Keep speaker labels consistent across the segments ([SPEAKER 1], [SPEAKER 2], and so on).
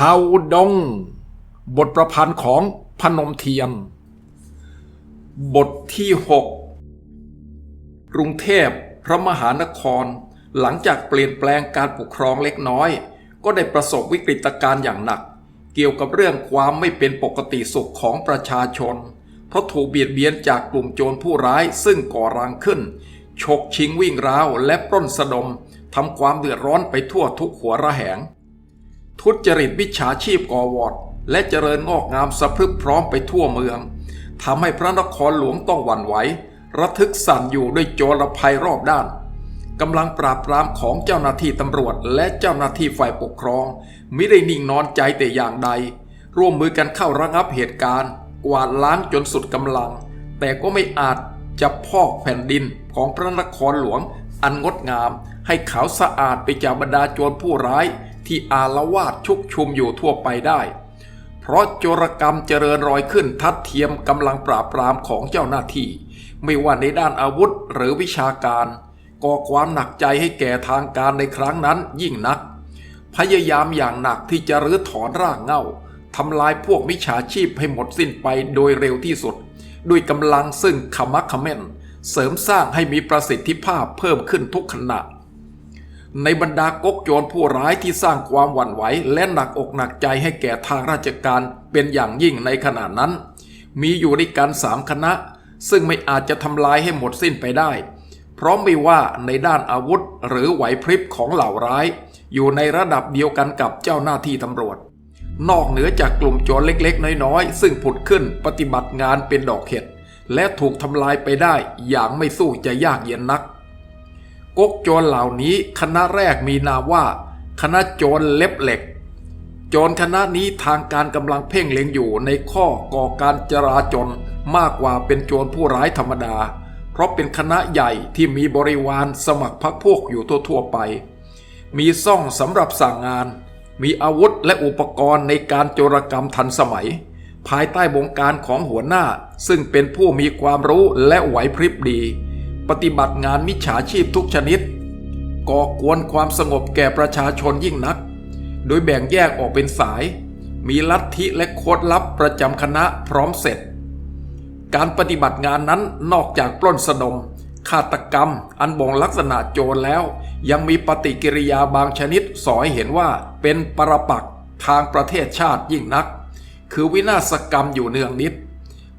[SPEAKER 1] ฮาวดง บทประพันธ์ของพนมเทียน บทที่ 6 กรุงเทพพระมหานคร หลังจากเปลี่ยนแปลงการปกครองเล็กน้อย ก็ได้ประสบวิกฤตการณ์อย่างหนัก เกี่ยวกับเรื่องความไม่เป็นปกติสุขของประชาชน เพราะถูกเบียดเบียนจากกลุ่มโจรผู้ร้ายซึ่งก่อรังขึ้น ฉกชิงวิ่งราวและปล้นสะดมทำความเดือดร้อนไปทั่วทุกหัวระแหง ทุจริตวิชาชีพก่อวอด และเจริญงอกงามสะพรึบพร้อมไปทั่วเมืองทำให้พระนครหลวงต้องหวั่นไหวระทึกสั่นอยู่ด้วยโจรภัยรอบด้านกำลังปราบปรามของเจ้าหน้าที่ตำรวจ และเจ้าหน้าที่ฝ่ายปกครองมิได้นิ่งนอนใจแต่อย่างใด ร่วมมือกันเข้าระงับเหตุการณ์ กวาดล้างจนสุดกำลัง แต่ก็ไม่อาจจะพอกแผ่นดินของพระนครหลวง อันงดงาม ให้ขาวสะอาดไปจากบรรดาโจรผู้ร้าย ที่อาละวาดชุกชุมอยู่ทั่วไปได้ เพราะโจรกรรมเจริญรอยขึ้นทัดเทียมกำลังปราบปรามของเจ้าหน้าที่ ไม่ว่าในด้านอาวุธหรือวิชาการก่อความหนักใจให้แก่ทางการในครั้งนั้นยิ่งนัก พยายามอย่างหนักที่จะรื้อถอนรากเหง้าทำลายพวกมิจฉาชีพให้หมดสิ้นไปโดยเร็วที่สุด ด้วยกำลังซึ่งขมักเขม้นเสริมสร้างให้มีประสิทธิภาพเพิ่มขึ้นทุกขณะ ในบรรดากกโจรผู้ร้ายที่สร้างความหวั่นไหวและหนักอกหนักใจให้แก่ทางราชการเป็นอย่างยิ่งในขณะนั้น มีอยู่ในการสามคณะ ซึ่งไม่อาจจะทำลายให้หมดสิ้นไปได้ เพราะไม่ว่าในด้านอาวุธหรือไหวพริบของเหล่าร้าย อยู่ในระดับเดียวกันกับเจ้าหน้าที่ตำรวจ นอกเหนือจากกลุ่มโจรเล็กๆ น้อยๆ ซึ่งผุดขึ้นปฏิบัติงานเป็นดอกเห็ดและถูกทำลายไปได้อย่างไม่สู้จะยากเย็นนัก ก๊กโจรเหล่านี้คณะแรกมีนามว่า คณะโจรเล็บเหล็ก โจรคณะนี้ทางการกำลังเพ่งเล็งอยู่ในข้อก่อการจราจนมากกว่าเป็นโจรผู้ร้ายธรรมดา เพราะเป็นคณะใหญ่ที่มีบริวารสมัครพรรคพวกอยู่ทั่วๆไป มีซ่องสำหรับสั่งงาน มีอาวุธและอุปกรณ์ในการโจรกรรมทันสมัย ภายใต้บงการของหัวหน้าซึ่งเป็นผู้มีความรู้และไหวพริบดี ปฏิบัติงานมิจฉาชีพทุกชนิด ก่อกวนความสงบแก่ประชาชนยิ่งนัก โดยแบ่งแยกออกเป็นสาย มีลัทธิและโค้ดลับประจำคณะพร้อมเสร็จ การปฏิบัติงานนั้นนอกจากปล้นสนมฆาตกรรม อันบ่งลักษณะโจรแล้ว ยังมีปฏิกิริยาบางชนิดสอยเห็นว่าเป็นปรปักทางประเทศชาติยิ่งนัก คือวินาศกรรมอยู่เนืองนิด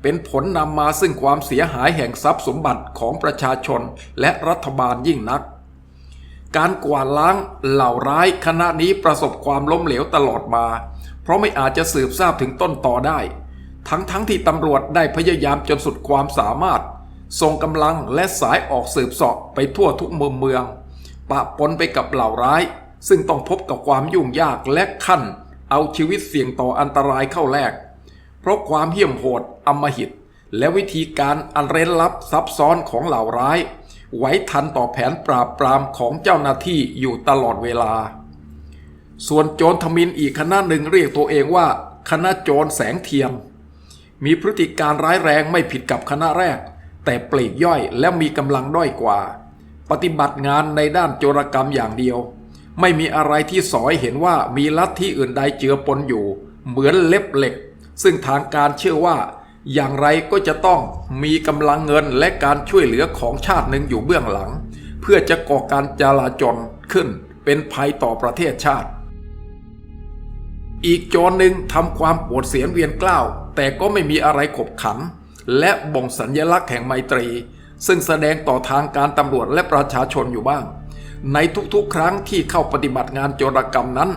[SPEAKER 1] เป็นผลนำมาซึ่งความเสียหายแห่งทรัพย์สมบัติของประชาชนและรัฐบาลยิ่งนัก การกวาดล้างเหล่าร้ายคณะนี้ประสบความล้มเหลวตลอดมา เพราะไม่อาจจะสืบทราบถึงต้นต่อได้ ทั้งๆทที่ตำรวจได้พยายามจนสุดความสามารถส่งกำลังและสายออกสืบเสอบไปทั่วทุกมุมเมือง ปะปนไปกับเหล่าร้าย ซึ่งต้องพบกับความยุ่งยากและขั้น เอาชีวิตเสี่ยงต่ออันตรายเข้าแลกเพราะความเหี้ยมโหด อำมหิต และวิธีการอันเร้นลับซับซ้อนของเหล่าร้าย ไว้ทันต่อแผนปราบปรามของเจ้าหน้าที่อยู่ตลอดเวลา ส่วนโจรทมินอีกคณะหนึ่งเรียกตัวเองว่า คณะโจรแสงเทียม มีพฤติการร้ายแรงไม่ผิดกับคณะแรก แต่ปลีกย่อยและมีกำลังด้อยกว่า ปฏิบัติงานในด้านโจรกรรมอย่างเดียวไม่มีอะไรที่สอยเห็นว่ามีลัทธิอื่นใดเจือปนอยู่ เหมือนเล็บเหล็ก ซึ่งทางการเชื่อว่า อย่างไรก็จะต้องมีกำลังเงินและการช่วยเหลือของชาติหนึ่งอยู่เบื้องหลัง เพื่อจะก่อการจลาจลขึ้นเป็นภัยต่อประเทศชาติ อีกโจรหนึ่งทำความปวดเสียนเวียนกล้าว แต่ก็ไม่มีอะไรขบขัน และบ่งสัญญลักษณ์แห่งไมตรี ซึ่งแสดงต่อทางการตำรวจและประชาชนอยู่บ้าง ในทุกๆ ครั้งที่เข้าปฏิบัติงานโจรกรรมนั้น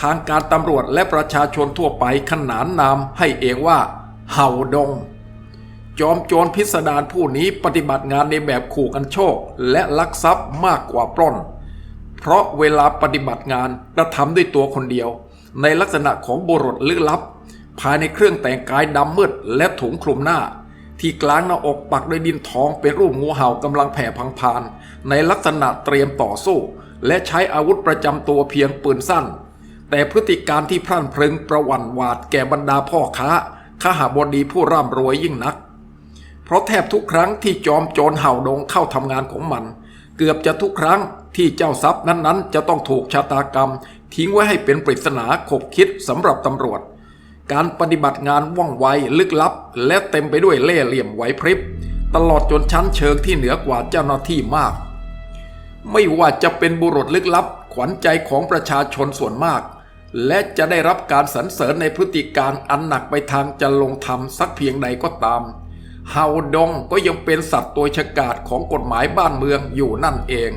[SPEAKER 1] ทางการตำรวจและประชาชนทั่วไปขนานนามให้เองว่า เห่าดง จอมโจรพิสดารผู้นี้ปฏิบัติงานในแบบขู่กันโชค และลักทรัพย์มากกว่าปล้น เพราะเวลาปฏิบัติงานกระทำด้วยตัวคนเดียว ในลักษณะของบุรุษลึกลับ ภายในเครื่องแต่งกายดำมืดและถุงคลุมหน้า ที่กลางหน้าอกปักด้วยดินทองเป็นรูปงูเห่ากำลังแผ่พังพาน ในลักษณะเตรียมต่อสู้ และใช้อาวุธประจำตัวเพียงปืนสั้นแต่พฤติการที่พรั่นพรึงประวันหวาดแก่บรรดาพ่อค้า ข้าหาบดีผู้ร่ำรวยยิ่งนัก เพราะแทบทุกครั้งที่จอมโจรเห่าดงเข้าทำงานของมัน เกือบจะทุกครั้งที่เจ้าทรัพย์นั้นๆ จะต้องถูกชะตากรรม ทิ้งไว้ให้เป็นปริศนาขบคิดสำหรับตำรวจ การปฏิบัติงานว่องไวลึกลับ และเต็มไปด้วยเล่ห์เหลี่ยมไหวพริบ ตลอดจนชั้นเชิงที่เหนือกว่าเจ้าหน้าที่มาก ไม่ว่าจะเป็นบุรุษลึกลับขวัญใจของประชาชนส่วนมาก และจะได้รับการสรรเสริญในพฤติการอันหนักไปทางจะลงธรรมสักเพียงใดก็ตาม เฮาดงก็ยังเป็นสัตว์ตัวฉกาจของกฎหมายบ้านเมืองอยู่นั่นเอง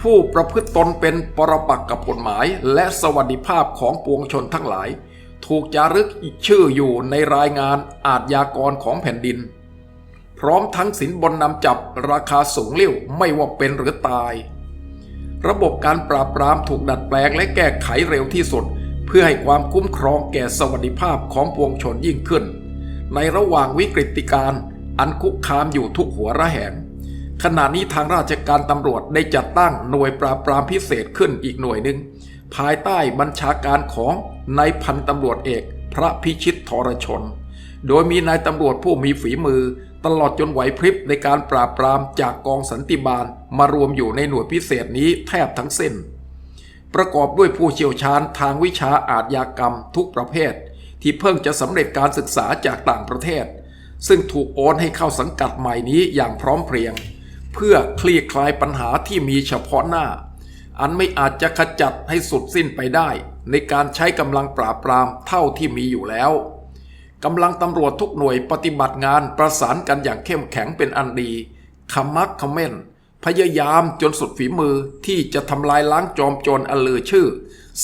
[SPEAKER 1] ผู้ประพฤติตนเป็นปรปักษ์กับกฎหมายและสวัสดิภาพของปวงชนทั้งหลาย ถูกจารึกชื่ออยู่ในรายงานอาทยากรของแผ่นดิน พร้อมทั้งสินบนนำจับราคาสูงเลี้ยวไม่ว่าเป็นหรือตาย ระบบการปราบปรามถูกดัดแปลงและแก้ไขเร็วที่สุด เพื่อให้ความคุ้มครองแก่สวัสดิภาพของปวงชนยิ่งขึ้น ในระหว่างวิกฤตการอันคุกคามอยู่ทุกหัวระแหงขณะนี้ทางราชการตำรวจได้จัดตั้งหน่วยปราบปรามพิเศษขึ้นอีกหน่วยหนึ่งภายใต้บัญชาการของนายพันตำรวจเอก พระพิชิตทรชน โดยมีนายตำรวจผู้มีฝีมือ ตลอดจนไหวพริบในการปราบปรามจากกองสันติบาลมารวมอยู่ในหน่วยพิเศษนี้แทบทั้งเส้น ประกอบด้วยผู้เชี่ยวชาญทางวิชาอาทยากรรมทุกประเภท ที่เพิ่งจะสำเร็จการศึกษาจากต่างประเทศ ซึ่งถูกโอนให้เข้าสังกัดใหม่นี้อย่างพร้อมเพรียง เพื่อคลี่คลายปัญหาที่มีเฉพาะหน้า อันไม่อาจจะขจัดให้สุดสิ้นไปได้ ในการใช้กำลังปราบปรามเท่าที่มีอยู่แล้ว กำลังตำรวจทุกหน่วยปฏิบัติงานประสานกันอย่างเข้มแข็งเป็นอันดีขมักขม้น พยายามจนสุดฝีมือที่จะทำลายล้างจอมโจรอันลือชื่อ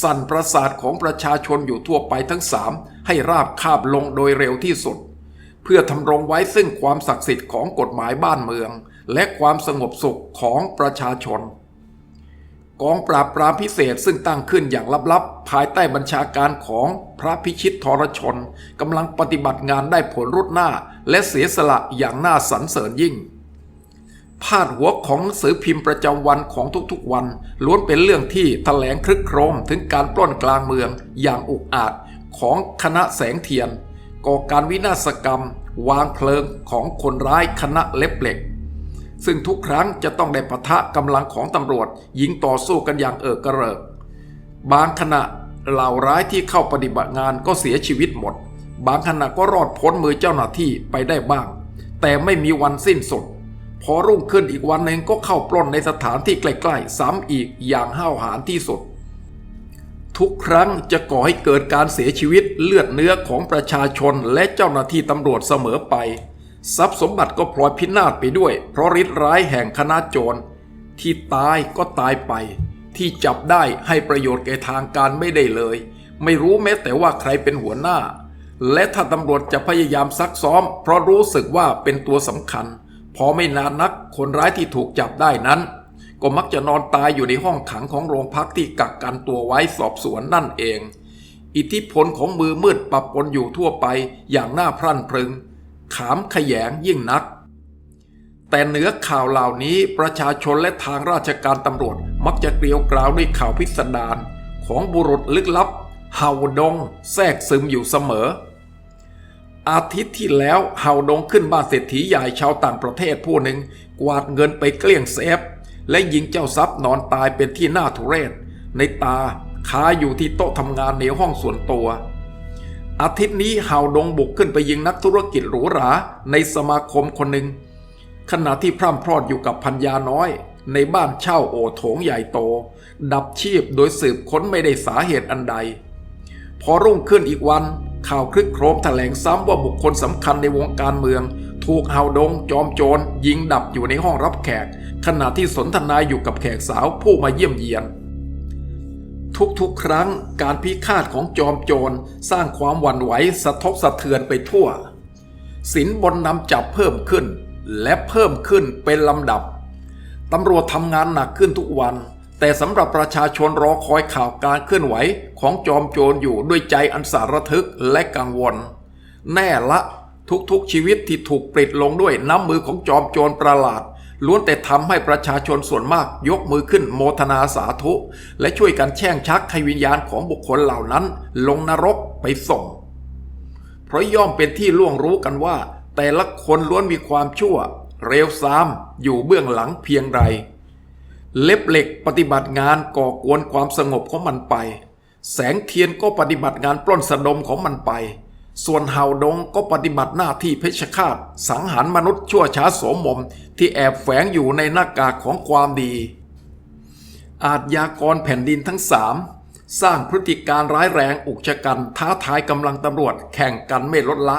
[SPEAKER 1] สั่นประสาทของประชาชนอยู่ทั่วไปทั้งสามให้ราบคาบลงโดยเร็วที่สุด เพื่อทำรงไว้ซึ่งความศักดิ์สิทธิ์ของกฎหมายบ้านเมือง และความสงบสุขของประชาชน กองปราบปรามพิเศษซึ่งตั้งขึ้นอย่างลับๆ ภายใต้บัญชาการของพระพิชิตทรชนกำลังปฏิบัติงานได้ผลรุดหน้า และเสียสละอย่างน่าสรรเสริญยิ่ง พาดหัวของหนังสือพิมพ์ประจำวันของทุกๆวัน ล้วนเป็นเรื่องที่แถลงคลึกโครมถึงการปล้นกลางเมืองอย่างอุกอาจของคณะแสงเทียน ก่อการวินาศกรรม วางเพลิงของคนร้ายคณะเล็บเหล็ก ซึ่งทุกครั้งจะต้องได้ปะทะกำลังของตำรวจยิงต่อสู้กันอย่างเอิกกระเริก บางขณะเหล่าร้ายที่เข้าปฏิบัติงานก็เสียชีวิตหมด บางขณะก็รอดพ้นมือเจ้าหน้าที่ไปได้บ้าง แต่ไม่มีวันสิ้นสุด พอรุ่งขึ้นอีกวันหนึ่งก็เข้าปล้นในสถานที่ใกล้ๆซ้ำอีกอย่างห้าวหาญที่สุด ทุกครั้งจะก่อให้เกิดการเสียชีวิตเลือดเนื้อของประชาชนและเจ้าหน้าที่ตำรวจเสมอไป ทรัพย์สมบัติก็พลอยพินาศไปด้วย เพราะฤทธิ์ร้ายแห่งคณะโจร ที่ตายก็ตายไป ที่จับได้ให้ประโยชน์แก่ทางการไม่ได้เลย ไม่รู้แม้แต่ว่าใครเป็นหัวหน้า และถ้าตำรวจจะพยายามซักซ้อม เพราะรู้สึกว่าเป็นตัวสำคัญ พอไม่นานนักคนร้ายที่ถูกจับได้นั้น ก็มักจะนอนตายอยู่ในห้องขังของโรงพักที่กักกันตัวไว้สอบสวนนั่นเอง อิทธิพลของมือมืดปะปนอยู่ทั่วไปอย่างน่าพรั่นพรึง ขามขยงยิ่งนัก แต่เหนือข่าวเหล่านี้ประชาชนและทางราชการตำรวจมักจะเกลียวกราวด้วยข่าวพิสดารของบุรุษลึกลับเฮาดงแทรกซึมอยู่เสมอ อาทิตย์ที่แล้วเฮาดงขึ้นบ้านเศรษฐีใหญ่ชาวต่างประเทศผู้หนึ่งกวาดเงินไปเกลี้ยงเซฟ และยิงเจ้าทรัพย์นอนตายเป็นที่น่าทุเรศ ในตาคาอยู่ที่โต๊ะทำงานในห้องส่วนตัว อาทิตย์นี้เฮาดงบุกขึ้นไปยิงนักธุรกิจหรูหราในสมาคมคนหนึ่งขณะที่พร่ำพรอดอยู่กับพัญญาน้อย ในบ้านเช่าโอโถงใหญ่โต ดับชีพโดยสืบค้นไม่ได้สาเหตุอันใด พอรุ่งขึ้นอีกวัน ข่าวคลึกโครมแถลงซ้ำว่าบุคคลสำคัญในวงการเมือง ถูกเฮาดงจอมโจรยิงดับอยู่ในห้องรับแขก ขณะที่สนทนาอยู่กับแขกสาวผู้มาเยี่ยมเยียน ทุกๆ ครั้งการพิฆาตของจอมโจรสร้างความหวั่นไหวสะทกสะเทือนไปทั่ว สินบนนำจับเพิ่มขึ้น และเพิ่มขึ้นเป็นลำดับตำรวจทำงานหนักขึ้นทุกวัน แต่สำหรับประชาชนรอคอยข่าวการเคลื่อนไหวของจอมโจรอยู่ด้วยใจอันสารทึกและกังวล แน่ละทุกๆชีวิตที่ถูกปลิดลงด้วยน้ำมือของจอมโจรประหลาด ล้วนแต่ทำให้ประชาชนส่วนมากยกมือขึ้นโมทนาสาธุ และช่วยกันแช่งชักให้วิญญาณของบุคคลเหล่านั้น ลงนรกไปส่ง เพราะย่อมเป็นที่ล่วงรู้กันว่า แต่ละคนล้วนมีความชั่ว เร็วซามอยู่เบื้องหลังเพียงใดเล็บเหล็กปฏิบัติงานก่อกวนความสงบของมันไป แสงเทียนก็ปฏิบัติงานปล้นสะดมของมันไป ส่วนเห่าดงก็ปฏิบัติหน้าที่เพชฌฆาต สังหารมนุษย์ชั่วช้าโสมม ที่แอบแฝงอยู่ในหน้ากากของความดี อาทยากรแผ่นดินทั้งสามสร้างพฤติการร้ายแรงอุกชะกันท้าทายกำลังตำรวจแข่งกันไม่ลดละ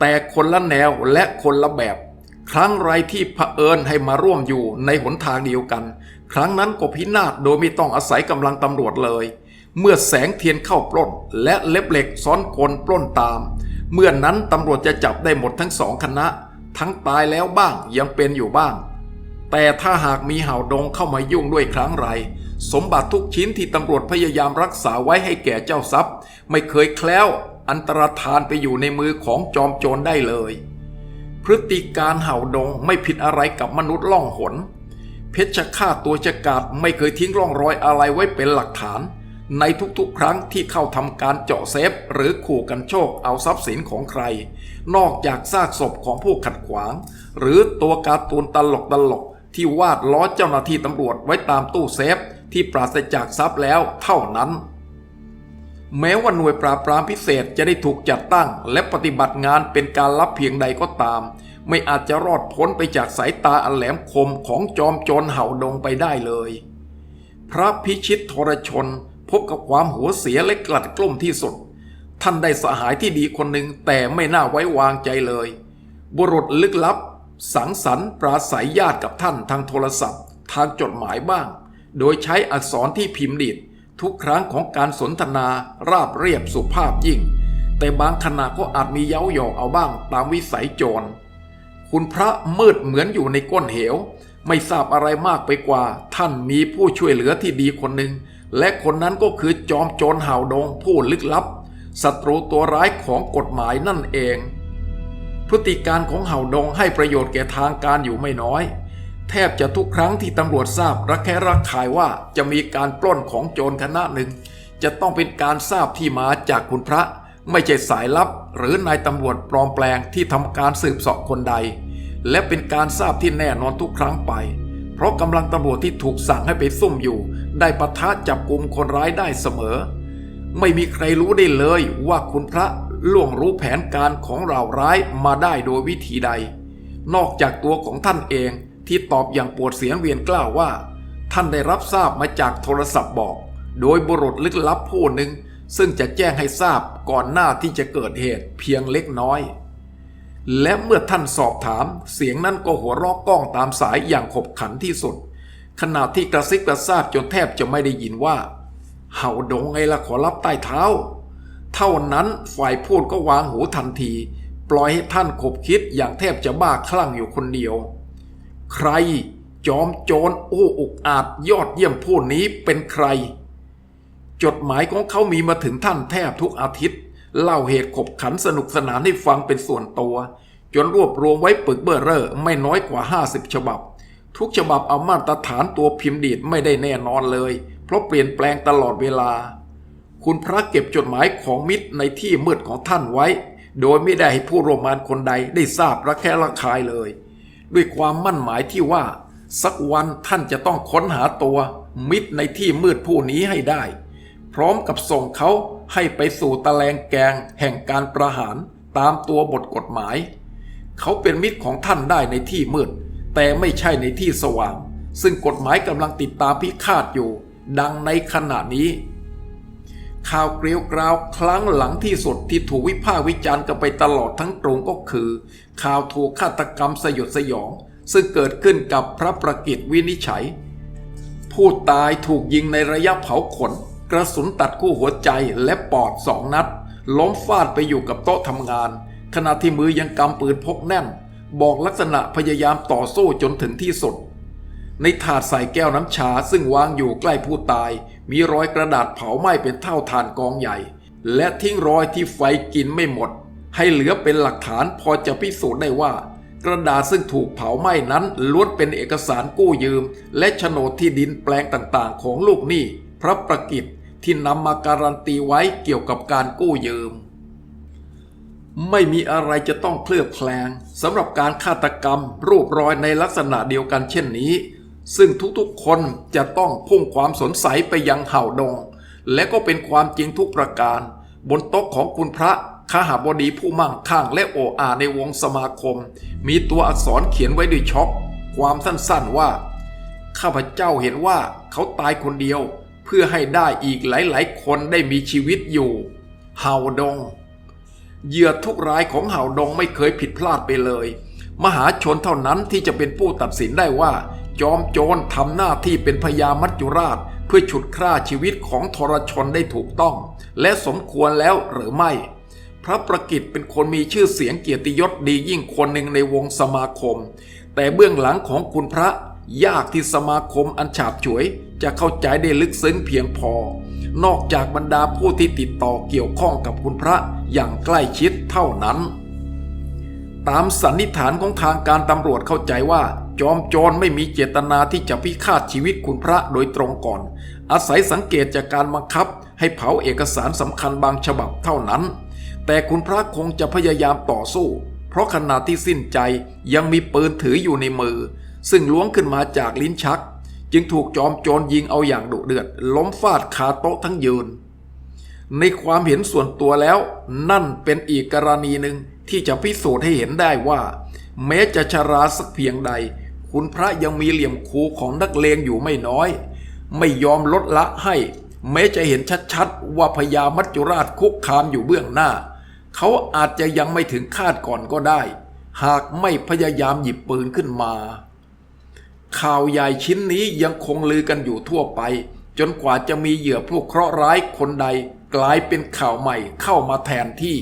[SPEAKER 1] แต่คนละแนวและคนละแบบ ครั้งไรที่เผอิญให้มาร่วมอยู่ในหนทางเดียวกัน ครั้งนั้นก็พินาศโดยไม่ต้องอาศัยกำลังตำรวจเลย เมื่อแสงเทียนเข้าปล้น และเล็บเหล็กซ้อนกลปล้นตาม เมื่อนนั้นตำรวจจะจับได้หมดทั้งสองคณะ ทั้งตายแล้วบ้างยังเป็นอยู่บ้าง แต่ถ้าหากมีเห่าดงเข้ามายุ่งด้วยครั้งไร สมบัติทุกชิ้นที่ตำรวจพยายามรักษาไว้ให้แก่เจ้าทรัพย์ ไม่เคยแคล้วอันตรธานไปอยู่ในมือของจอมโจรได้เลย พฤติการเห่าดงไม่ผิดอะไรกับมนุษย์ล่องหน เพชฌฆาตตัวจกาดไม่เคยทิ้งร่องรอยอะไรไว้เป็นหลักฐาน ในทุกๆ ครั้งที่เข้าทำการเจาะเซฟ หรือขู่กันโชคเอาทรัพย์สินของใคร นอกจากซากศพของผู้ขัดขวาง หรือตัวการ์ตูนตลกตลกที่วาดล้อเจ้าหน้าที่ตำรวจไว้ตามตู้เซฟ ที่ปราศจากทรัพย์แล้วเท่านั้น แม้ว่าหน่วยปราบปรามพิเศษจะได้ถูกจัดตั้ง และปฏิบัติงานเป็นการลับเพียงใดก็ตาม ไม่อาจจะรอดพ้นไปจากสายตาอันแหลมคมของจอมโจรเห่าดงไปได้เลย พระพิชิตทรชน พบกับความหัวเสียและกลัดกลุ้มที่สุด ท่านได้สหายที่ดีคนหนึ่งแต่ไม่น่าไว้วางใจเลย บุรุษลึกลับ สังสรรค์ปราศัยญาติกับท่านทางโทรศัพท์ ทางจดหมายบ้าง โดยใช้อักษรที่พิมพ์ดีดทุกครั้งของการสนทนาราบเรียบสุภาพยิ่ง แต่บางขณะก็อาจมีเย้าหยอกเอาบ้างตามวิสัยโจร คุณพระมืดเหมือนอยู่ในก้นเหว ไม่ทราบอะไรมากไปกว่า ท่านมีผู้ช่วยเหลือที่ดีคนหนึ่ง และคนนั้นก็คือจอมโจรเห่าดงผู้ลึกลับศัตรูตัวร้ายของกฎหมายนั่นเอง พฤติการของเห่าดงให้ประโยชน์แก่ทางการอยู่ไม่น้อย แทบจะทุกครั้งที่ตำรวจทราบระแคะระคายว่าจะมีการปล้นของโจรคณะหนึ่ง จะต้องเป็นการทราบที่มาจากคุณพระ ไม่ใช่สายลับ หรือนายตำรวจปลอมแปลงที่ทำการสืบสอบคนใด และเป็นการทราบที่แน่นอนทุกครั้งไป เพราะกำลังตำรวจที่ถูกสั่งให้ไปซุ่มอยู่ ได้ปะทะจับกลุ่มคนร้ายได้เสมอ ไม่มีใครรู้ได้เลยว่าคุณพระล่วงรู้แผนการของเราร้ายมาได้โดยวิธีใด นอกจากตัวของท่านเองที่ตอบอย่างปวดเสียงเวียนกล้าวว่า ท่านได้รับทราบมาจากโทรศัพท์บอก โดยบุรุษลึกลับผู้หนึ่ง ซึ่งจะแจ้งให้ทราบก่อนหน้าที่จะเกิดเหตุเพียงเล็กน้อย และเมื่อท่านสอบถามเสียงนั้นก็หัวเรอกก้องตามสายอย่างขบขันที่สุด ขณะที่กระซิบกระซาบจนแทบจะไม่ได้ยินว่า เห่าดงไงละขอรับใต้เท้า เท่านั้นฝ่ายพูดก็วางหูทันที ปล่อยให้ท่านขบคิดอย่างแทบจะบ้าคลั่งอยู่คนเดียว ใคร จอมโจรโอ้อุกอาจยอดเยี่ยมผู้นี้เป็นใคร จดหมายของเขามีมาถึงท่านแทบทุกอาทิตย์ เล่าเหตุขบขันสนุกสนานให้ฟังเป็นส่วนตัว จนรวบรวมไว้ปึกเบอร์เรอร์ไม่น้อยกว่า 50 ฉบับ ทุกฉบับเอามาตรฐานตัวพิมพ์ดีดไม่ได้แน่นอนเลย เพราะเปลี่ยนแปลงตลอดเวลา คุณพระเก็บจดหมายของมิตรในที่มืดของท่านไว้ โดยไม่ได้ให้ผู้โรมานคนใดได้ทราบระแคะระคายเลย ด้วยความมั่นหมายที่ว่า สักวันท่านจะต้องค้นหาตัว มิตรในที่มืดผู้นี้ให้ได้ พร้อมกับส่งเขาให้ไปสู่ตะแลงแกงแห่งการประหารตามตัวบทกฎหมาย เขาเป็นมิตรของท่านได้ในที่มืด แต่ไม่ใช่ในที่สว่าง ซึ่งกฎหมายกำลังติดตามพิฆาตอยู่ ดังในขณะนี้ ข่าวเกลียวกราวครั้งหลังที่สุดที่ถูกวิพากษ์วิจารณ์กันไปตลอดทั้งกรุงก็คือ ข่าวถูกฆาตกรรมสยดสยอง ซึ่งเกิดขึ้นกับพระประกิตวินิจฉัย ผู้ตายถูกยิงในระยะเผาขน กระสุนตัดคู่หัวใจและปอดสองนัดล้มฟาดไปอยู่กับโต๊ะทำงาน ขณะที่มือยังกำปืนพกแน่น บอกลักษณะพยายามต่อสู้จนถึงที่สุด ในถาดใส่แก้วน้ำชาซึ่งวางอยู่ใกล้ผู้ตาย มีรอยกระดาษเผาไหม้เป็นเท่าฐานกองใหญ่ และทิ้งรอยที่ไฟกินไม่หมด ให้เหลือเป็นหลักฐานพอจะพิสูจน์ได้ว่า กระดาษซึ่งถูกเผาไหม้นั้นล้วนเป็นเอกสารกู้ยืม และโฉนดที่ดินแปลงต่างๆ ของลูกหนี้พระประกิตที่นำมาการันตีไว้เกี่ยวกับการกู้ยืม ไม่มีอะไรจะต้องเคลือบแคลงสำหรับการฆาตกรรมรูปรอยในลักษณะเดียวกันเช่นนี้ ซึ่งทุกๆคนจะต้องพุ่งความสนใสไปยังเห่าดง และก็เป็นความจริงทุกประการ บนโต๊ะของคุณพระขหาบดีผู้มั่งคั่งและโออาในวงสมาคม มีตัวอักษรเขียนไว้ด้วยช็อกความสั้นๆว่า ข้าพเจ้าเห็นว่าเขาตายคนเดียว เพื่อให้ได้อีกหลายๆ คนได้มีชีวิตอยู่ เห่าดง เหยื่อทุกรายของเห่าดงไม่เคยผิดพลาดไปเลย มหาชนเท่านั้นที่จะเป็นผู้ตัดสินได้ว่า จอมโจรทำหน้าที่เป็นพญามัจจุราช เพื่อฉุดฆ่าชีวิตของทรชนได้ถูกต้อง และสมควรแล้วหรือไม่ พระประกิตเป็นคนมีชื่อเสียงเกียรติยศดียิ่งคนหนึ่งในวงสมาคม แต่เบื้องหลังของคุณพระยากที่สมาคมอันฉาบฉวย จะเข้าใจได้ลึกซึ้งเพียงพอ นอกจากบรรดาผู้ที่ติดต่อเกี่ยวข้องกับคุณพระอย่างใกล้ชิดเท่านั้น ตามสันนิษฐานของทางการตำรวจเข้าใจว่า จอมโจรไม่มีเจตนาที่จะพิฆาตชีวิตคุณพระโดยตรงก่อน อาศัยสังเกตจากการบังคับ ให้เผาเอกสารสำคัญบางฉบับเท่านั้น แต่คุณพระคงจะพยายามต่อสู้ เพราะขณะที่สิ้นใจยังมีปืนถืออยู่ในมือ ซึ่งล้วงขึ้นมาจากลิ้นชัก จึงถูกจอมโจรยิงเอาอย่างดุเดือด ล้มฟาดคาโต๊ะทั้งยืน ในความเห็นส่วนตัวแล้ว นั่นเป็นอีกกรณีหนึ่งที่จะพิสูจน์ให้เห็นได้ว่า แม้จะชราสักเพียงใด คุณพระยังมีเหลี่ยมคูของนักเลงอยู่ไม่น้อย ไม่ยอมลดละให้ แม้จะเห็นชัดๆ ว่าพญามัจจุราชคุกคามอยู่เบื้องหน้า เขาอาจจะยังไม่ถึงคาดก่อนก็ได้ หากไม่พยายามหยิบปืนขึ้นมา ข่าวใหญ่ชิ้นนี้ยังคงลือกันอยู่ทั่วไป จนกว่าจะมีเหยื่อผู้เคราะห์ร้ายคนใด กลายเป็นข่าวใหม่เข้ามาแทนที่